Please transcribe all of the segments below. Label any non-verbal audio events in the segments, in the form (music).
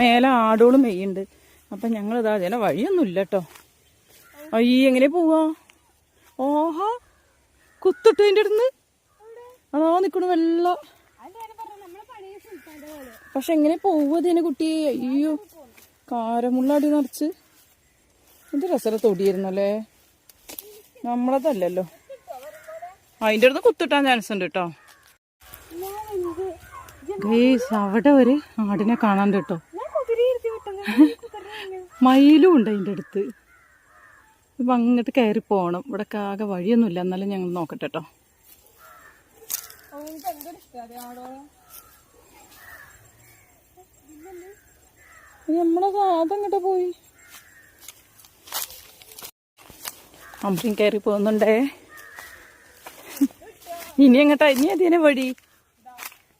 മേലെ ആടുകളും മെയ്യുണ്ട്. അപ്പം ഇതാ ചില വഴിയൊന്നും ഇല്ല കേട്ടോ അയ്യ എങ്ങനെ പോവാ. ഓഹാ കുത്തിട്ടു അതിന്റെ അടുത്ത് അതാ നിൽക്കണു വെള്ള പക്ഷെ എങ്ങനെ പോവുക ഇതിനെ കുട്ടി? അയ്യോ കാരമുള്ളടി നിറച്ച്. ഇത് രസര തൊടിയിരുന്നല്ലേ? നമ്മളതല്ലല്ലോ. അതിന്റെ അടുത്ത് കുത്തിട്ടാൻ ചാൻസ് ഉണ്ട് കേട്ടോ അവിടെ ഒരു ആടിനെ കാണാണ്ട് കേട്ടോ (laughs) മയിലും ഉണ്ട് അതിന്റെ അടുത്ത്. ഇപ്പം അങ്ങോട്ട് കയറി പോകണം. ഇവിടെ ആകെ വഴിയൊന്നുമില്ല. എന്നാലും ഞങ്ങൾ നോക്കട്ടെ കേട്ടോ. നമ്മളെ പോയി. അമ്പയും കയറി പോകുന്നുണ്ടേ. ഇനി അങ്ങോട്ടാ ഇനി അതിനെ വഴി?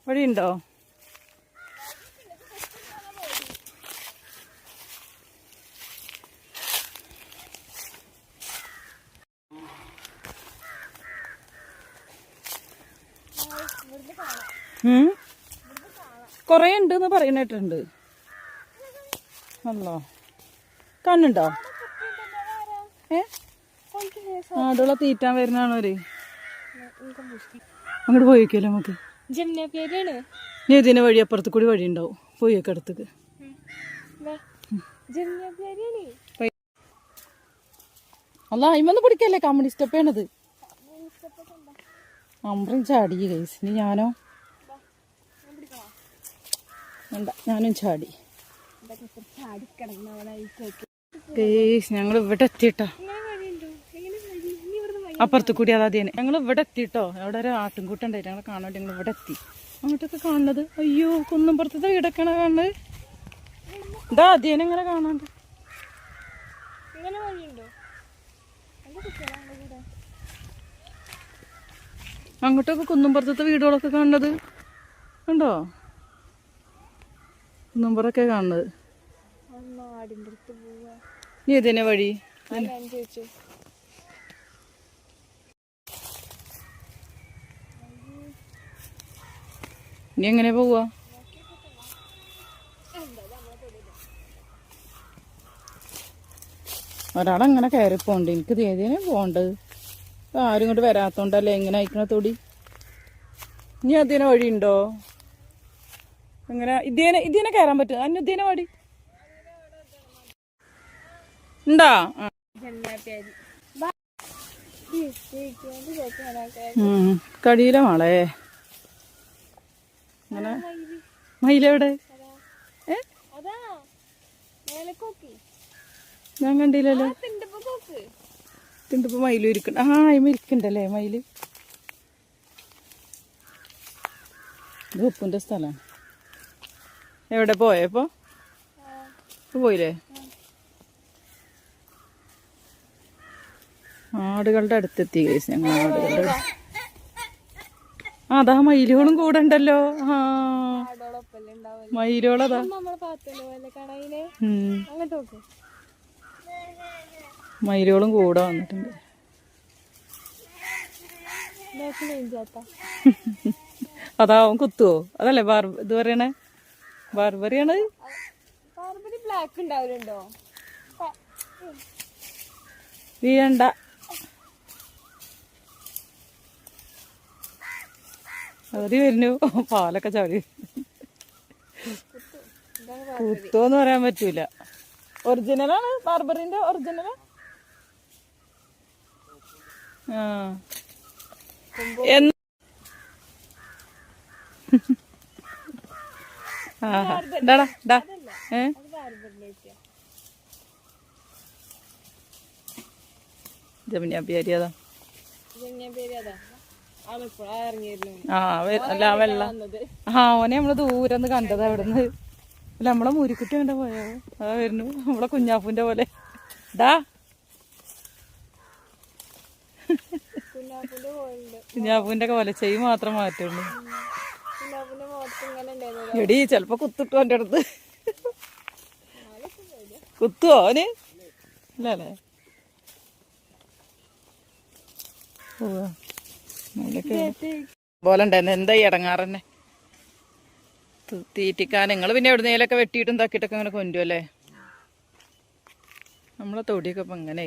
വഴിയുണ്ടോ? കൊറേ ഉണ്ട് എന്ന് പറയുന്നിട്ടുണ്ട് അല്ലോ കണ്ണുണ്ടോ? ഏ? ആടുള്ള തീറ്റാൻ വരുന്നതാണോ അവർ? അങ്ങോട്ട് പോയിക്കല്ലോ നമുക്ക്? ഇതിന് വഴി അപ്പുറത്ത് കൂടി വഴി ഉണ്ടാവും പോയേക്ക് അടുത്തേക്ക്. അല്ല അയിമന്ന് പിടിക്കല്ലേ? കമ്മണി സ്റ്റെപ്പാണത് അമ്രം ചാടി ഗൈസിന് ഞാനോ? ഞാനും ചാടി. ഞങ്ങൾ ഇവിടെ എത്തിട്ടോ അപ്പുറത്ത് കൂടി അതാദ്യം ഞങ്ങൾ ഇവിടെ എത്തിട്ടോ അവിടെ ഒരു ആട്ടിൻകൂട്ടുണ്ടായിട്ട് ഞങ്ങൾ കാണാൻ വേണ്ടി ഞങ്ങൾ ഇവിടെ എത്തി. അങ്ങോട്ടൊക്കെ കാണുന്നത്. അയ്യോ കുന്നും പുറത്തത് വീടൊക്കെയാണ് കാണുന്നത്? ഇതാ ആദ്യം ഇങ്ങനെ കാണാണ്ട്. അങ്ങോട്ടൊക്കെ കുന്നുംപുറത്തത്തെ വീടുകളൊക്കെ കാണുന്നത്. കണ്ടോ? കുന്നുംപുറൊക്കെ കാണുന്നത്. നീ ഇതിനെ വഴി. നീ എങ്ങനെ പോവാ? ഒരാളങ്ങനെ കയറി പോണ്ട് എനിക്ക് ഏതിനെ പോണ്ടത് ആരും ഇങ്ങോട്ട് വരാത്തോണ്ടല്ലേ എങ്ങനെ അയക്കണ തൊടി? ഇനി അതിനെ വഴിയുണ്ടോ? എങ്ങനെ ഇതേനെ ഇതേനെ കയറാൻ പറ്റും. അന്ന് ഇതേനെ പാടി. ഉണ്ടോ കഴിയില്ല മോളെ. അങ്ങനെ മയിലെവിടെ ഞാൻ കണ്ടില്ലല്ലോ. തിണ്ടിപ്പ് മയിലും ഇരിക്കണ്ട ആ അയിമ ഇരിക്കണ്ടല്ലേ മയിൽ? ഇത് സ്ഥലമാണ് എവിടെ പോയപ്പോ പോയില്ലേ? ആടുകളുടെ അടുത്തെത്തി കേസ് ഞങ്ങൾ ആടുകളുടെ. ആ, അതാ മയിലുകളും കൂടെ ഉണ്ടല്ലോ. ആ മയിലുകളതാ മയിലുകളും കൂടെ വന്നിട്ടുണ്ട്. അതാവും കുത്തുവോ? അതല്ലേ ബാർ ഇത് പറയണേ? ബാർബറിയാണ് ബാർബറി ബ്ലാക്ക് ഉണ്ടാവലുണ്ടോ? വീഴണ്ട. അവർ വരുന്നു. പാലൊക്കെ ചാടി കുത്തോന്ന് പറയാൻ പറ്റൂല. ഒറിജിനലാണ് ബാർബറിന്റെ ഒറിജിനലാ ആ. എന്ന് ഏ? അതാ? ആ അല്ല വെള്ള ആ ഓനെ നമ്മൾ ദൂരന്ന് നിന്ന് കണ്ടത് അവിടുന്ന്. അല്ല നമ്മളെ മുരിക്കുട്ടി കണ്ട പോയോ? അതാ വരുന്നു. നമ്മളെ കുഞ്ഞാപ്പൂന്റെ പോലെ. ഡാ കുഞ്ഞാപ്പിന്റെ പോയിണ്ട് കുഞ്ഞാപ്പൂന്റെ ഒക്കെ പോലെ. ചെയ് മാത്രം മാറ്റുള്ളൂ കുഞ്ഞാപ്പിന്റെ മുഖത്ത് ഇങ്ങനെ ഉണ്ടായിരുന്നു എടി ചെലപ്പോ കുത്തിട്ടു എന്റെ അടുത്ത്. കുത്തുവോ അവന്? ഇല്ലല്ലേ? പോലെ ഉണ്ടായിരുന്നു. എന്താ ഈ ഇടങ്ങാറന്നെ? തീറ്റിക്കാൻ. നിങ്ങൾ പിന്നെ എവിടുന്നേലൊക്കെ വെട്ടിയിട്ടും തക്കിയിട്ടൊക്കെ അങ്ങനെ കൊണ്ടുവല്ലേ? നമ്മളെ തൊടിയൊക്കെ ഇപ്പം ഇങ്ങനെ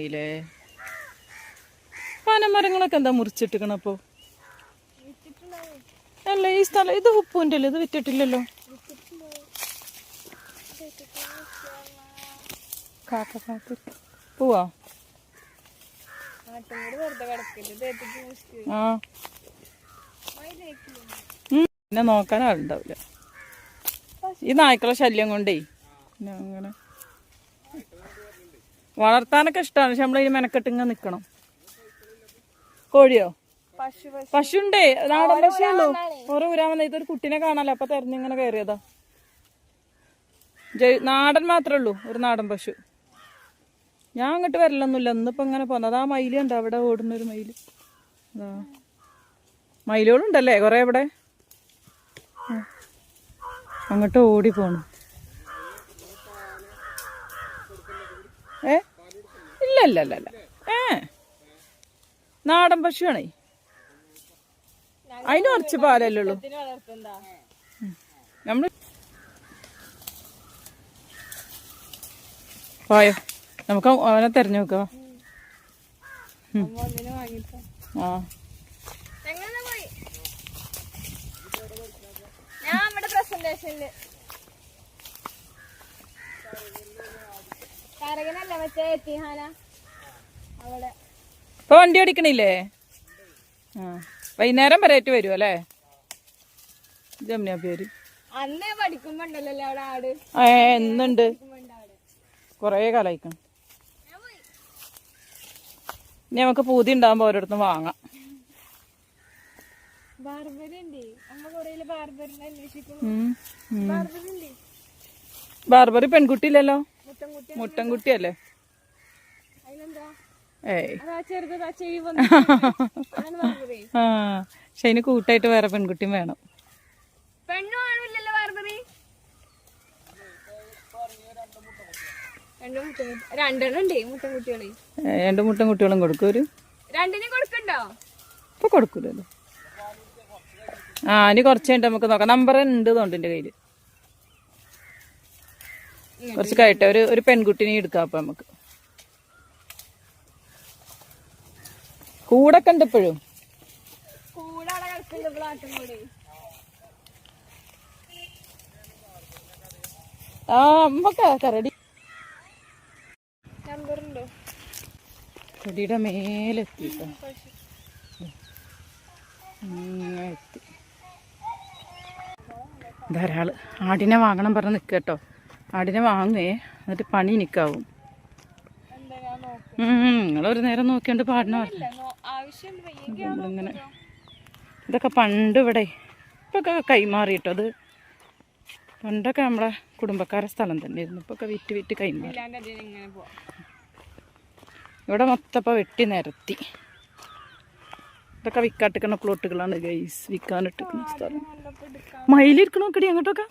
പനമരങ്ങളൊക്കെ എന്താ മുറിച്ചിട്ടിക്കണപ്പോ അല്ല ഈ സ്ഥലം ഇത് ഉപ്പൂന്റെ അല്ലേ? ഇത് വിറ്റിട്ടില്ലല്ലോ? കാക്ക പോവാ. പിന്നെ നോക്കാൻ ആളുണ്ടാവില്ല. ഈ നായ്ക്കളെ ശല്യം കൊണ്ടേ. അങ്ങനെ. വളർത്താനൊക്കെ ഇഷ്ടമാണ് പക്ഷെ നമ്മളതിന് മെനക്കെട്ടിങ്ങനെ നിക്കണം. കോഴിയോ? പശുണ്ടേ നാടൻ പശുള്ളൂ ഓരോ ഊരാൻ വന്ന ഇതൊരു കുട്ടീനെ കാണാലോ അപ്പൊ തെരഞ്ഞിങ്ങനെ കയറിയതാ. ജൈ നാടൻ മാത്രമേ ഉള്ളൂ ഒരു നാടൻ പശു. ഞാൻ അങ്ങോട്ട് വരലൊന്നുമില്ല ഇന്നിപ്പോ ഇങ്ങനെ പോന്നത് ആ മയിലുണ്ട് അവിടെ ഓടുന്നൊരു മയിൽ. അതാ മയിലുകളുണ്ടല്ലേ കൊറേ ഇവിടെ? അങ്ങോട്ട് ഓടി പോണു. ഏ? ഇല്ല ഇല്ല ഇല്ല ഇല്ല. ഏ? നാടൻ പശുവാണേ. അതിന് കുറച്ച് പാലല്ലേ ഉള്ളൂ. നമ്മൾ പോയോ? നമുക്ക് അവനെ തെരഞ്ഞു നോക്ക ആ. ഇപ്പൊ വണ്ടി ഓടിക്കണില്ലേ? ആ. വൈകുന്നേരം വരെയായിട്ട് വരും അല്ലേ? ജമുന പേര് ഏ എന്നുണ്ട്. കൊറേ കാലായിക്കണം. ഇനി നമുക്ക് പൂതി ഉണ്ടാകുമ്പോ ഓരോരുത്തും വാങ്ങാം. ബാർബറി ഉണ്ട് അമ്മ കൊറേ പക്ഷെ അതിന് കൂട്ടായിട്ട് വേറെ പെൺകുട്ടിയും വേണം. രണ്ട് മുട്ടൻ കുട്ടികളെ കൊടുക്കും ഒരു. ഇപ്പൊ കൊടുക്കൂലല്ലോ. ആ ഇനി കുറച്ച് കഴിഞ്ഞിട്ട് നമുക്ക് നോക്കാം. നമ്പർ ഉണ്ട് തോണ്ട് എന്റെ കയ്യിൽ. കുറച്ച് കഴിട്ടെ ഒരു ഒരു പെൺകുട്ടിനെ എടുക്കാം അപ്പൊ നമുക്ക് കൂടൊക്കെ ഉണ്ട് ഇപ്പോഴും കൂടെ കണ്ടപ്പോഴും. ആ അമ്മക്ക കരടി. മേലെത്തിട്ടോ എത്തി. ധാരാൾ ആടിനെ വാങ്ങണം പറഞ്ഞ് നിൽക്കട്ടോ കേട്ടോ. ആടിനെ വാങ്ങേ എന്നിട്ട് പണി നിൽക്കാവും നിങ്ങളൊരു നേരം നോക്കിയോണ്ട് പാടണ. ഇതൊക്കെ പണ്ട് ഇവിടെ ഇപ്പൊക്കെ കൈമാറിയിട്ടോ അത് പണ്ടൊക്കെ നമ്മളെ കുടുംബക്കാരെ സ്ഥലം തന്നെയായിരുന്നു ഇപ്പൊക്കെ വിറ്റ് വിറ്റ് കൈമാറി. ഇവിടെ മൊത്തം ഇപ്പൊ വെട്ടി നിരത്തി. ഇതൊക്കെ വിൽക്കാട്ടിക്കണ പ്ലോട്ടുകളാണ് ഗൈസ് വിൽക്കാനിട്ടിക്കുന്ന സ്ഥലം. മയിലിരിക്കണോക്കടി അങ്ങോട്ടൊക്കെ?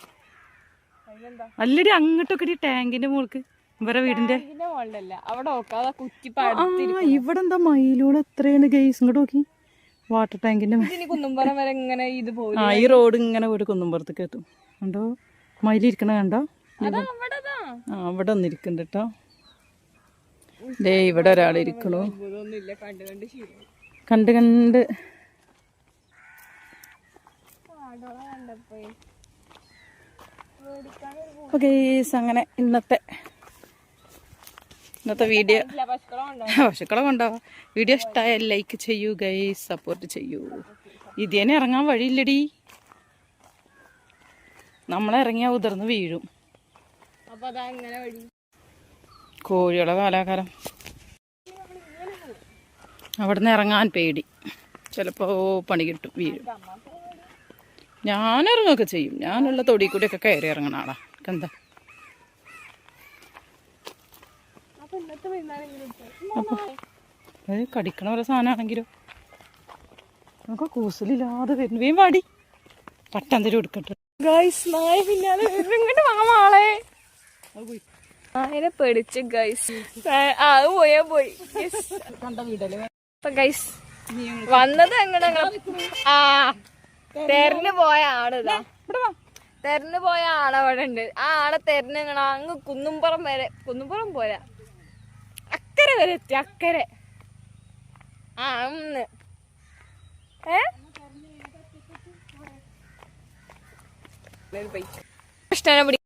അല്ലടി അങ്ങോട്ടൊക്കെ ടാങ്കിന്റെ മോൾക്ക്. ഇവരെ വീടിന്റെ ഇവിടെ എന്താ മയിലോട് എത്രയാണ് ഗൈസ് ഇങ്ങോട്ട് നോക്കി. വാട്ടർ ടാങ്കിന്റെ ആ ഈ റോഡ് ഇങ്ങനെ വീട് കുന്നുംപുറത്തേക്ക് എത്തും. കണ്ടോ? മയിലിരിക്കണ കണ്ടോ? ആ അവിടെ ഒന്നിരിക്കുന്നുണ്ട് കേട്ടോ ദേ ഇവിടെ ഒരാളിരിക്കണു കണ്ട് കണ്ട് ഓക്കെ അങ്ങനെ ഇന്നത്തെ ഇന്നത്തെ വീഡിയോ പശുക്കളോ ഉണ്ടോ പശുക്കളെ കൊണ്ടാവാം വീഡിയോ ഇഷ്ടമായ ലൈക്ക് ചെയ്യൂ ഗൈസ് സപ്പോർട്ട് ചെയ്യൂ. ഇതിനെ ഇറങ്ങാൻ വഴിയില്ലടി. നമ്മളിറങ്ങിയാൽ ഉതിർന്ന് വീഴും. കോഴിയുടെ കോഴികളെ കാലാകാലം. അവിടുന്ന് ഇറങ്ങാൻ പേടി. ചിലപ്പോൾ പണി കിട്ടും വീഴും. ഞാനിറങ്ങുകയൊക്കെ ചെയ്യും. ഞാനുള്ള തൊടി കൂടിയൊക്കെ കയറി ഇറങ്ങണ ആളാ. എന്താ അപ്പൊ ഇന്നത്തെ വൈകുന്നേരം അപ്പോൾ അത് കടിക്കണ പോലെ സാധനമാണെങ്കിലോ. നമുക്ക് കൂസലില്ലാതെ വരുന്നു. വേം വാടി. പട്ടാന്തരം എടുക്കട്ടെ. ഗൈസ് നായ പിന്നാലെ. ഇങ്ങോട്ട് നായനെ പേടിച്ച് ഗൈസ് ആ പോയാ പോയി. Yes. കണ്ട വീടല്ലേ? അപ്പൊ ഗൈസ് വന്നത് എങ്ങനെ ആ തെരഞ്ഞു. പോയ വാ. തെരഞ്ഞു പോയ ആളവിടെ ഉണ്ട്. ആ ആളെ തെരഞ്ഞു അങ്ങ് കുന്നുംപുറം വരെ കുന്നുംപുറം പോരാ. അക്കരെ വരെ എത്തി അക്കരെ ആ ഒന്ന് ഏ? ഇഷ്ടമാണ് പിടി